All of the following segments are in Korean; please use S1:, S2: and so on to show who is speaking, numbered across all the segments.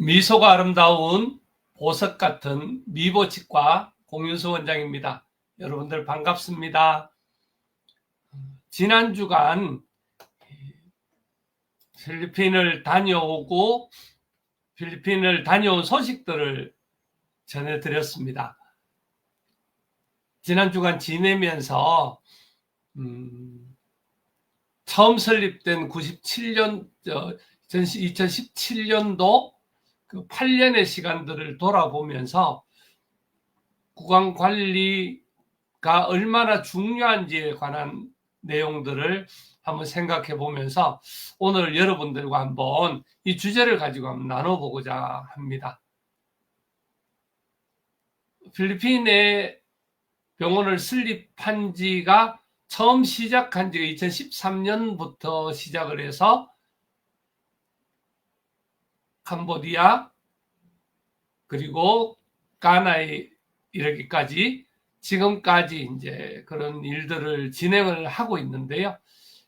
S1: 미소가 아름다운 보석 같은 미보치과 공윤수 원장입니다. 여러분들 반갑습니다. 지난 주간 필리핀을 다녀오고 필리핀을 다녀온 소식들을 전해드렸습니다. 지난 주간 지내면서 음, 처음 설립된 97년 2017년도 그 8년의 시간들을 돌아보면서 구강 관리가 얼마나 중요한지에 관한 내용들을 한번 생각해 보면서 오늘 여러분들과 한번 이 주제를 가지고 한번 나눠보고자 합니다. 필리핀에 병원을 설립한 지가 처음 시작한 지가 2013년부터 시작을 해서 캄보디아 그리고 가나에 이르기까지 지금까지 이제 그런 일들을 진행을 하고 있는데요.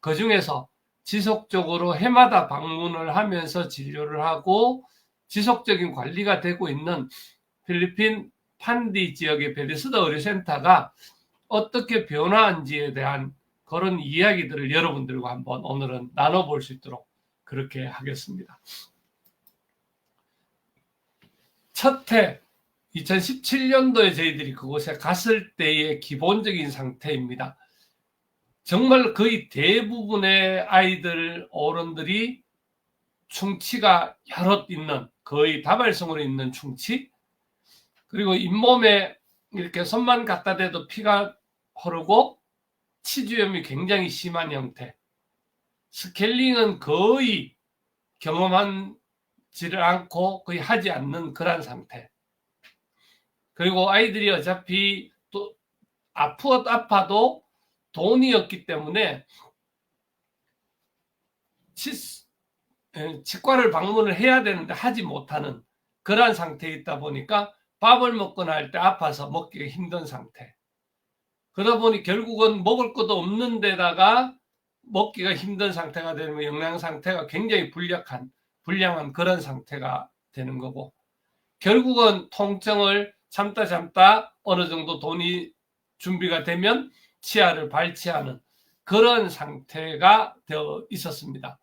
S1: 그 중에서 지속적으로 해마다 방문을 하면서 진료를 하고 지속적인 관리가 되고 있는 필리핀 판디 지역의 베리스다 의료센터가 어떻게 변화한지에 대한 그런 이야기들을 여러분들과 한번 오늘은 나눠볼 수 있도록 그렇게 하겠습니다. 첫해 2017년도에 저희들이 그곳에 갔을 때의 기본적인 상태입니다. 정말 거의 대부분의 아이들, 어른들이 충치가 여럿 있는 거의 다발성으로 있는 충치 그리고 잇몸에 이렇게 손만 갖다 대도 피가 흐르고 치주염이 굉장히 심한 형태 스케일링은 거의 경험한 지를 않고 거의 하지 않는 그런 상태. 그리고 아이들이 어차피 또 아프 아파도 돈이 없기 때문에 치, 치과를 방문을 해야 되는데 하지 못하는 그러한 상태에 있다 보니까 밥을 먹거나 할 때 아파서 먹기가 힘든 상태. 그러다 보니 결국은 먹을 것도 없는 데다가 먹기가 힘든 상태가 되면 영양 상태가 굉장히 불약한 불량한 그런 상태가 되는 거고 결국은 통증을 참다 참다 어느 정도 돈이 준비가 되면 치아를 발치하는 그런 상태가 되어 있었습니다.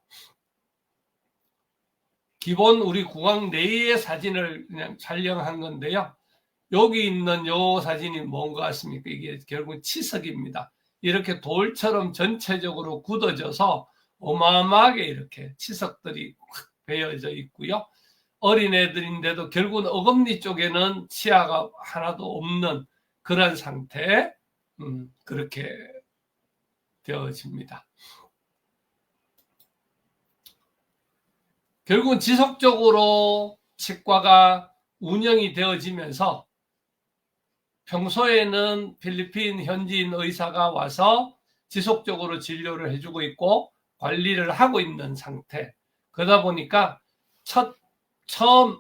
S1: 기본 우리 구강 내의 사진을 그냥 촬영한 건데요. 여기 있는 요 사진이 뭔가 같습니까? 이게 결국 치석입니다. 이렇게 돌처럼 전체적으로 굳어져서 어마어마하게 이렇게 치석들이 확 베어져 있고요. 어린애들인데도 결국은 어금니 쪽에는 치아가 하나도 없는 그런 상태 음, 그렇게 되어집니다. 결국은 지속적으로 치과가 운영이 되어지면서 평소에는 필리핀 현지인 의사가 와서 지속적으로 진료를 해주고 있고 관리를 하고 있는 상태. 그러다 보니까 첫 처음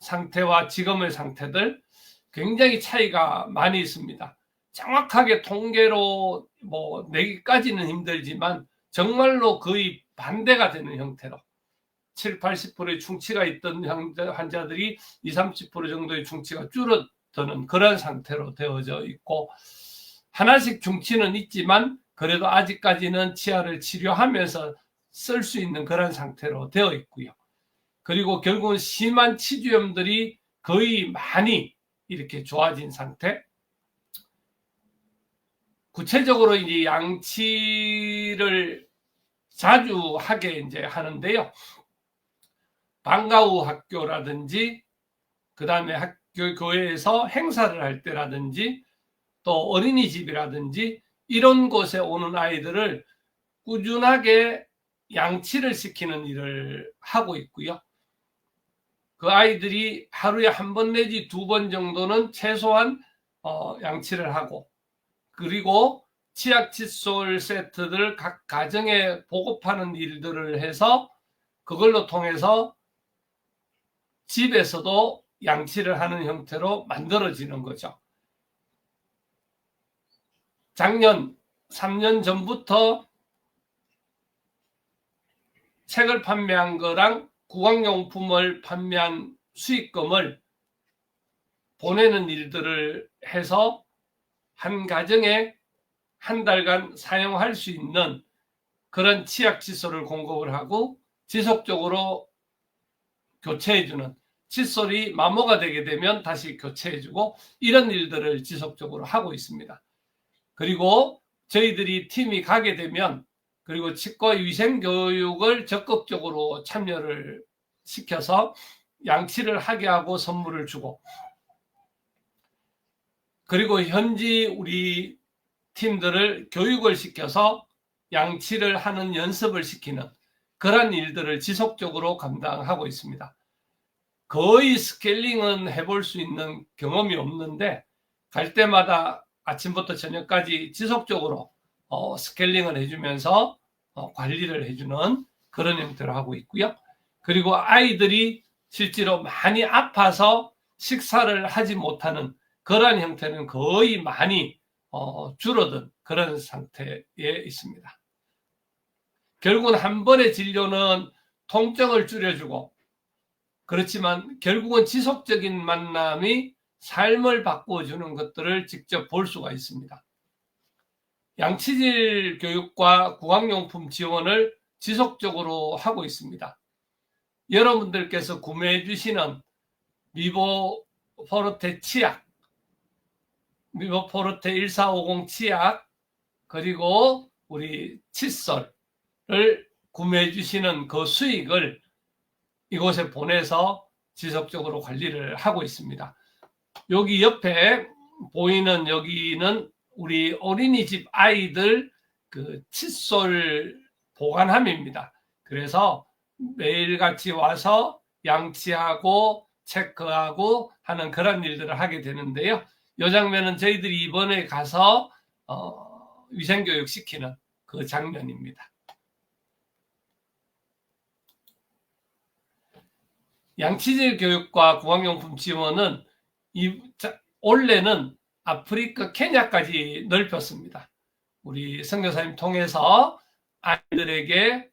S1: 상태와 지금의 상태들 굉장히 차이가 많이 있습니다. 정확하게 통계로 뭐 내기까지는 힘들지만 정말로 거의 반대가 되는 형태로 7, 80%의 충치가 있던 환자들이 20, 30% 정도의 충치가 줄어드는 그런 상태로 되어져 있고 하나씩 충치는 있지만 그래도 아직까지는 치아를 치료하면서 쓸 수 있는 그런 상태로 되어 있고요. 그리고 결국은 심한 치주염들이 거의 많이 이렇게 좋아진 상태. 구체적으로 이제 양치를 자주 하게 이제 하는데요. 방과 후 학교라든지 그 다음에 학교 교회에서 행사를 할 때라든지 또 어린이집이라든지 이런 곳에 오는 아이들을 꾸준하게 양치를 시키는 일을 하고 있고요. 그 아이들이 하루에 한 번 내지 두 번 정도는 최소한 어, 양치를 하고 그리고 치약 칫솔 세트들 각 가정에 보급하는 일들을 해서 그걸로 통해서 집에서도 양치를 하는 형태로 만들어지는 거죠. 작년 3년 전부터 책을 판매한 거랑 구강용품을 판매한 수익금을 보내는 일들을 해서 한 가정에 한 달간 사용할 수 있는 그런 치약 칫솔을 공급을 하고 지속적으로 교체해주는 칫솔이 마모가 되게 되면 다시 교체해주고 이런 일들을 지속적으로 하고 있습니다. 그리고 저희들이 팀이 가게 되면 그리고 치과 위생 교육을 적극적으로 참여를 시켜서 양치를 하게 하고 선물을 주고 그리고 현지 우리 팀들을 교육을 시켜서 양치를 하는 연습을 시키는 그런 일들을 지속적으로 감당하고 있습니다. 거의 스케일링은 해볼 수 있는 경험이 없는데 갈 때마다 아침부터 저녁까지 지속적으로 어, 스케일링을 해주면서 어, 관리를 해주는 그런 형태로 하고 있고요. 그리고 아이들이 실제로 많이 아파서 식사를 하지 못하는 그러한 형태는 거의 많이 어, 줄어든 그런 상태에 있습니다. 결국은 한 번의 진료는 통증을 줄여주고 그렇지만 결국은 지속적인 만남이 삶을 바꿔주는 것들을 직접 볼 수가 있습니다. 양치질 교육과 구강용품 지원을 지속적으로 하고 있습니다. 여러분들께서 구매해 주시는 미보 포르테 치약, 미보 포르테 1450 치약, 그리고 우리 칫솔을 구매해 주시는 그 수익을 이곳에 보내서 지속적으로 관리를 하고 있습니다. 여기 옆에 보이는 여기는 우리 어린이집 아이들 그 칫솔 보관함입니다. 그래서 매일같이 와서 양치하고 체크하고 하는 그런 일들을 하게 되는데요. 이 장면은 저희들이 이번에 가서 어, 위생교육 시키는 그 장면입니다. 양치질 교육과 구강용품 지원은 이, 자, 올해는 아프리카 케냐까지 넓혔습니다. 우리 선교사님 통해서 아이들에게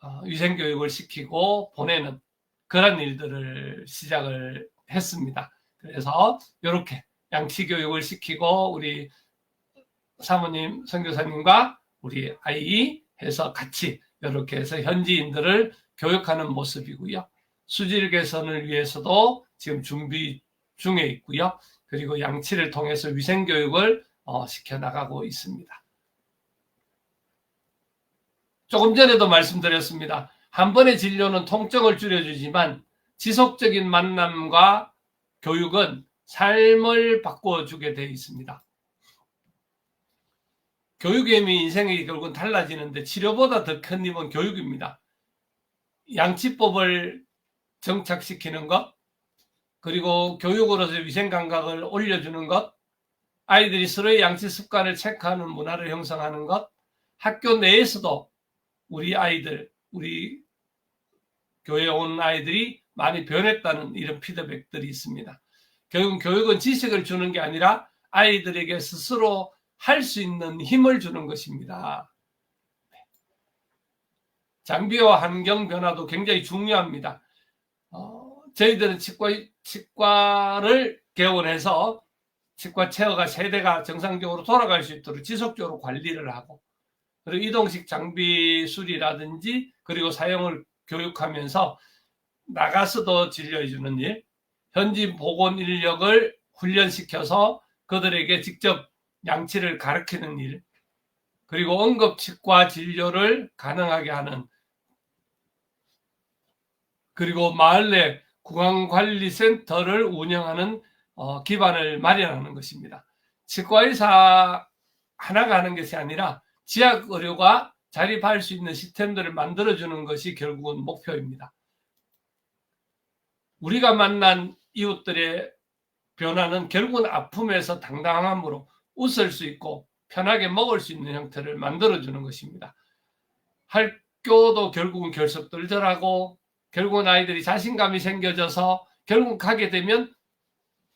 S1: 어, 위생 교육을 시키고 보내는 그런 일들을 시작을 했습니다. 그래서 이렇게 양치 교육을 시키고 우리 사모님, 선교사님과 우리 아이 해서 같이 이렇게 해서 현지인들을 교육하는 모습이고요. 수질 개선을 위해서도 지금 준비 중에 있고요. 그리고 양치를 통해서 위생 교육을 어, 시켜 나가고 있습니다. 조금 전에도 말씀드렸습니다. 한 번의 진료는 통증을 줄여주지만 지속적인 만남과 교육은 삶을 바꿔주게 되어 있습니다. 교육의 힘이 인생이 결국은 달라지는데 치료보다 더 큰 힘은 교육입니다. 양치법을 정착시키는 것, 그리고 교육으로서 위생 감각을 올려주는 것, 아이들이 서로의 양치 습관을 체크하는 문화를 형성하는 것, 학교 내에서도 우리 아이들, 우리 교회에 온 아이들이 많이 변했다는 이런 피드백들이 있습니다. 결국은 교육은 지식을 주는 게 아니라 아이들에게 스스로 할 수 있는 힘을 주는 것입니다. 장비와 환경 변화도 굉장히 중요합니다. 어, 저희들은 치과, 치과를 개원해서 치과 체어가 세대가 정상적으로 돌아갈 수 있도록 지속적으로 관리를 하고 그리고 이동식 장비 수리라든지 그리고 사용을 교육하면서 나가서도 진료해 주는 일, 현지 보건 인력을 훈련시켜서 그들에게 직접 양치를 가르치는 일, 그리고 응급치과 진료를 가능하게 하는 그리고 마을 내 구강관리센터를 운영하는 어, 기반을 마련하는 것입니다. 치과의사 하나가 하는 것이 아니라 지역 의료가 자립할 수 있는 시스템들을 만들어주는 것이 결국은 목표입니다. 우리가 만난 이웃들의 변화는 결국은 아픔에서 당당함으로 웃을 수 있고 편하게 먹을 수 있는 형태를 만들어주는 것입니다. 학교도 결국은 결석들절하고 결국은 아이들이 자신감이 생겨져서 결국 가게 되면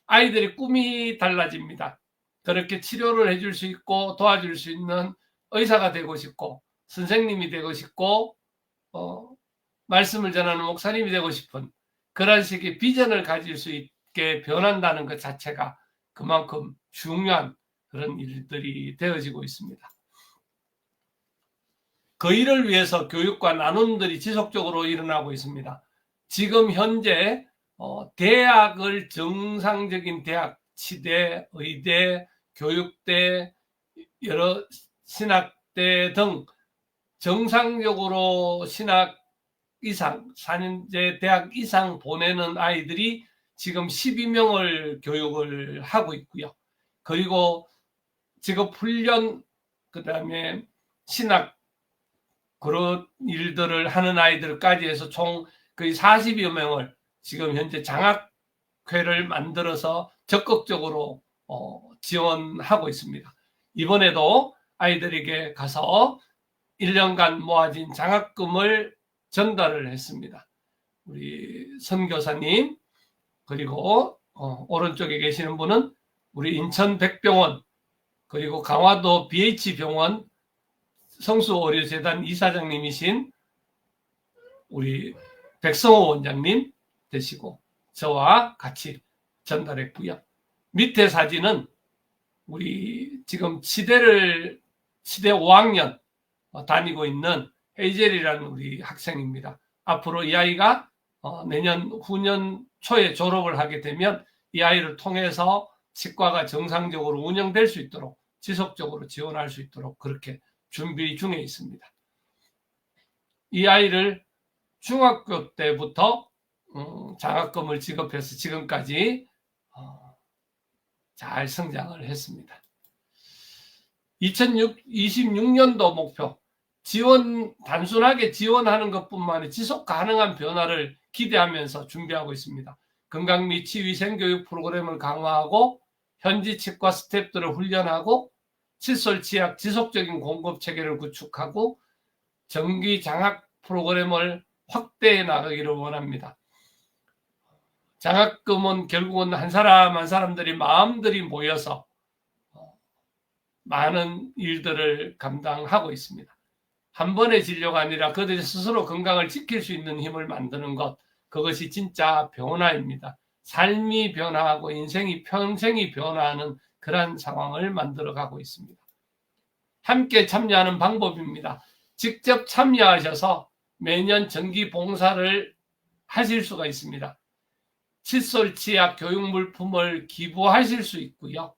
S1: 아이들의 꿈이 달라집니다. 그렇게 치료를 해줄 수 있고 도와줄 수 있는 의사가 되고 싶고 선생님이 되고 싶고 어, 말씀을 전하는 목사님이 되고 싶은 그런 식의 비전을 가질 수 있게 변한다는 것 자체가 그만큼 중요한 그런 일들이 되어지고 있습니다. 그 일을 위해서 교육과 나눔들이 지속적으로 일어나고 있습니다. 지금 현재 어, 대학을 정상적인 대학, 치대, 의대, 교육대, 여러 신학대 등 정상적으로 신학 이상, 4년제 대학 이상 보내는 아이들이 지금 12명을 교육을 하고 있고요. 그리고 직업 훈련, 그 다음에 신학, 그런 일들을 하는 아이들까지 해서 총 거의 40여 명을 지금 현재 장학회를 만들어서 적극적으로 어, 지원하고 있습니다. 이번에도 아이들에게 가서 1년간 모아진 장학금을 전달을 했습니다. 우리 선교사님 그리고 어, 오른쪽에 계시는 분은 우리 인천 백병원 그리고 강화도 BH병원 성수의료재단 이사장님이신 우리 백성호 원장님 되시고 저와 같이 전달했고요. 밑에 사진은 우리 지금 치대를 치대 5학년 다니고 있는 헤이젤이라는 우리 학생입니다. 앞으로 이 아이가 어, 내년 후년 초에 졸업을 하게 되면 이 아이를 통해서 치과가 정상적으로 운영될 수 있도록 지속적으로 지원할 수 있도록 그렇게 준비 중에 있습니다. 이 아이를 중학교 때부터 음, 장학금을 지급해서 지금까지 어, 잘 성장을 했습니다. 2026년도 목표 지원 단순하게 지원하는 것뿐만 아니라 지속 가능한 변화를 기대하면서 준비하고 있습니다. 건강 및 치위생 교육 프로그램을 강화하고 현지 치과 스태프들을 훈련하고 칫솔 치약 지속적인 공급 체계를 구축하고 정기 장학 프로그램을 확대해 나가기를 원합니다. 장학금은 결국은 한 사람 한 사람들이 마음들이 모여서 많은 일들을 감당하고 있습니다. 한 번의 진료가 아니라 그들이 스스로 건강을 지킬 수 있는 힘을 만드는 것, 그것이 진짜 변화입니다. 삶이 변화하고 인생이 평생이 변화하는 그러한 상황을 만들어가고 있습니다. 함께 참여하는 방법입니다. 직접 참여하셔서 매년 정기 봉사를 하실 수가 있습니다. 칫솔 치약 교육 물품을 기부하실 수 있고요.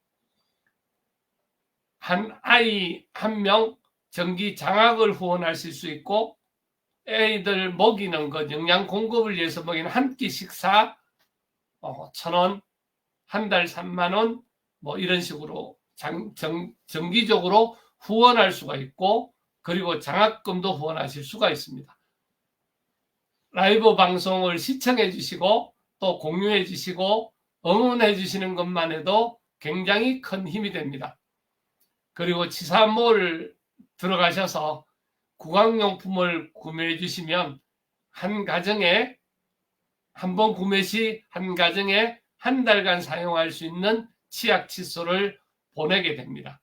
S1: 한 아이 한명 정기 장학을 후원하실 수 있고 애들 먹이는 것 영양 공급을 위해서 먹이는 한 끼 식사 어, 천 원, 한 달 3만 원, 뭐 이런 식으로 장, 정, 정기적으로 후원할 수가 있고 그리고 장학금도 후원하실 수가 있습니다. 라이브 방송을 시청해 주시고 또 공유해 주시고 응원해 주시는 것만 해도 굉장히 큰 힘이 됩니다. 그리고 치사몰 들어가셔서 구강용품을 구매해 주시면 한 가정에 한 번 구매 시 한 가정에 한 달간 사용할 수 있는 치약 칫솔을 보내게 됩니다.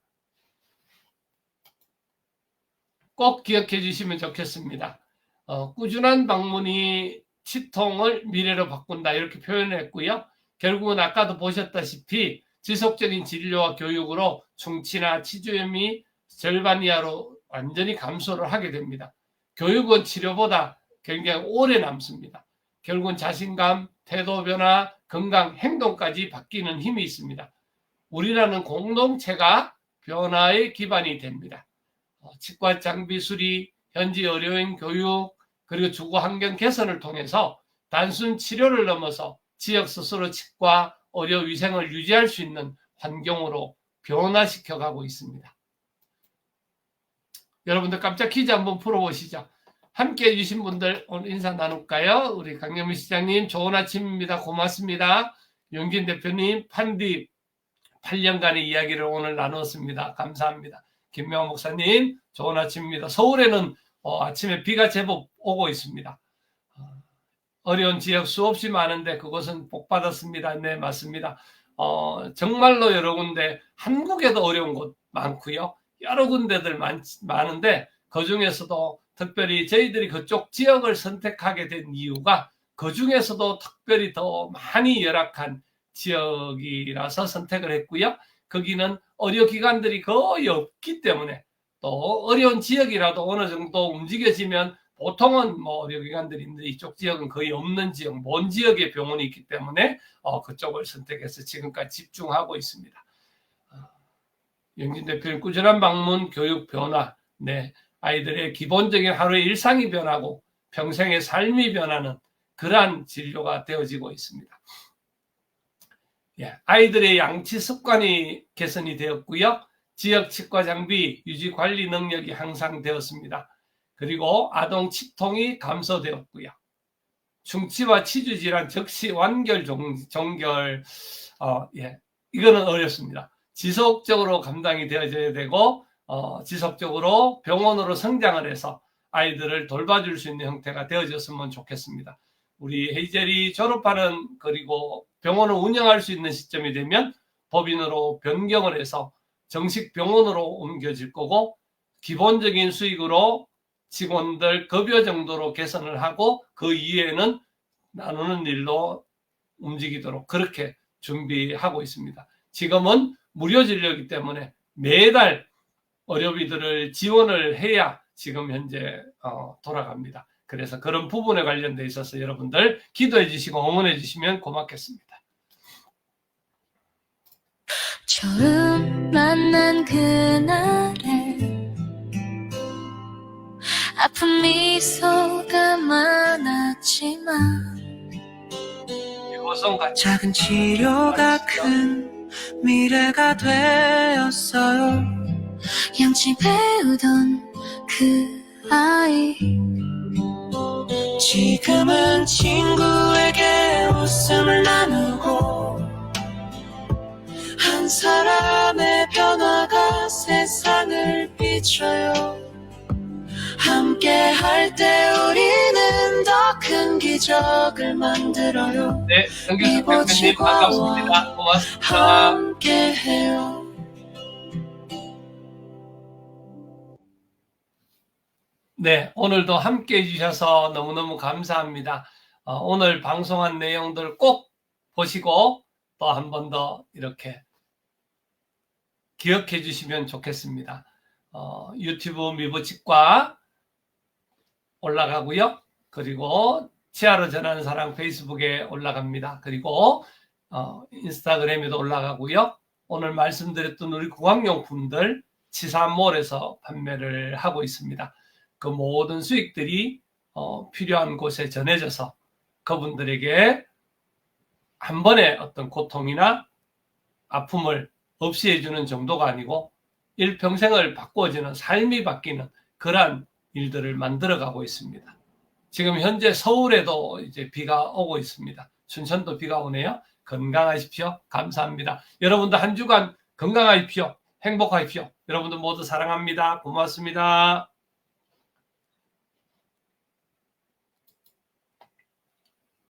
S1: 꼭 기억해 주시면 좋겠습니다. 어, 꾸준한 방문이 치통을 미래로 바꾼다 이렇게 표현했고요. 결국은 아까도 보셨다시피 지속적인 진료와 교육으로 충치나 치주염이 절반 이하로 완전히 감소를 하게 됩니다. 교육은 치료보다 굉장히 오래 남습니다. 결국은 자신감, 태도 변화, 건강, 행동까지 바뀌는 힘이 있습니다. 우리라는 공동체가 변화의 기반이 됩니다. 어, 치과 장비 수리, 현지 의료인 교육, 그리고 주거 환경 개선을 통해서 단순 치료를 넘어서 지역 스스로 치과 의료 위생을 유지할 수 있는 환경으로 변화시켜 가고 있습니다. 여러분들 깜짝 퀴즈 한번 풀어보시죠. 함께 해주신 분들 오늘 인사 나눌까요? 우리 강영민 시장님 좋은 아침입니다. 고맙습니다. 용진 대표님 판디 8년간의 이야기를 오늘 나눴습니다. 감사합니다. 김명호 목사님 좋은 아침입니다. 서울에는 어, 아침에 비가 제법 오고 있습니다. 어, 어려운 지역 수없이 많은데 그것은 복 받았습니다. 네 맞습니다. 어, 정말로 여러 군데 한국에도 어려운 곳 많고요. 여러 군데들 많, 많은데 그 중에서도 특별히 저희들이 그쪽 지역을 선택하게 된 이유가 그 중에서도 특별히 더 많이 열악한 지역이라서 선택을 했고요. 거기는 의료기관들이 거의 없기 때문에 또 어려운 지역이라도 어느 정도 움직여지면 보통은 뭐 의료기관들이 있는데 이쪽 지역은 거의 없는 지역, 먼 지역에 병원이 있기 때문에 어, 그쪽을 선택해서 지금까지 집중하고 있습니다. 어, 영진 대표님 꾸준한 방문, 교육 변화, 네 아이들의 기본적인 하루의 일상이 변하고 평생의 삶이 변하는 그러한 진료가 되어지고 있습니다. 예, 아이들의 양치 습관이 개선이 되었고요. 지역 치과 장비 유지 관리 능력이 향상되었습니다. 그리고 아동 치통이 감소되었고요. 충치와 치주 질환 즉시 완결 종, 종결 어, 예, 이거는 어렵습니다. 지속적으로 감당이 되어져야 되고 어, 지속적으로 병원으로 성장을 해서 아이들을 돌봐줄 수 있는 형태가 되어졌으면 좋겠습니다. 우리 헤이젤이 졸업하는 그리고 병원을 운영할 수 있는 시점이 되면 법인으로 변경을 해서 정식 병원으로 옮겨질 거고 기본적인 수익으로 직원들 급여 정도로 개선을 하고 그 이외에는 나누는 일로 움직이도록 그렇게 준비하고 있습니다. 지금은 무료 진료이기 때문에 매달 의료비들을 지원을 해야 지금 현재 어, 돌아갑니다. 그래서 그런 부분에 관련돼 있어서 여러분들 기도해 주시고 응원해 주시면 고맙겠습니다.
S2: 처음 만난 그날에 아픈 미소가 많았지만
S3: 작은 치료가 큰 미래가 되었어요.
S2: 양치 배우던 그 아이
S3: 지금은 친구에게 웃음을 나누고 한 사람의 변화가 세상을 비춰요. 함께 할 때 우리는 더 큰 기적을 만들어요.
S1: 네, 정규수 대표님 반갑습니다. 고맙습니다.
S3: 함께 해요.
S1: 네, 오늘도 함께 해주셔서 너무너무 감사합니다. 어, 오늘 방송한 내용들 꼭 보시고 또 한 번 더 이렇게 기억해 주시면 좋겠습니다. 어, 유튜브 미부치과 올라가고요. 그리고 치아로 전하는 사랑 페이스북에 올라갑니다. 그리고 어, 인스타그램에도 올라가고요. 오늘 말씀드렸던 우리 구강용품들 치사몰에서 판매를 하고 있습니다. 그 모든 수익들이 어, 필요한 곳에 전해져서 그분들에게 한 번의 어떤 고통이나 아픔을 없이 해주는 정도가 아니고 일평생을 바꿔주는 삶이 바뀌는 그러한 일들을 만들어 가고 있습니다. 지금 현재 서울에도 이제 비가 오고 있습니다. 춘천도 비가 오네요. 건강하십시오. 감사합니다. 여러분도 한 주간 건강하십시오. 행복하십시오. 여러분들 모두 사랑합니다. 고맙습니다.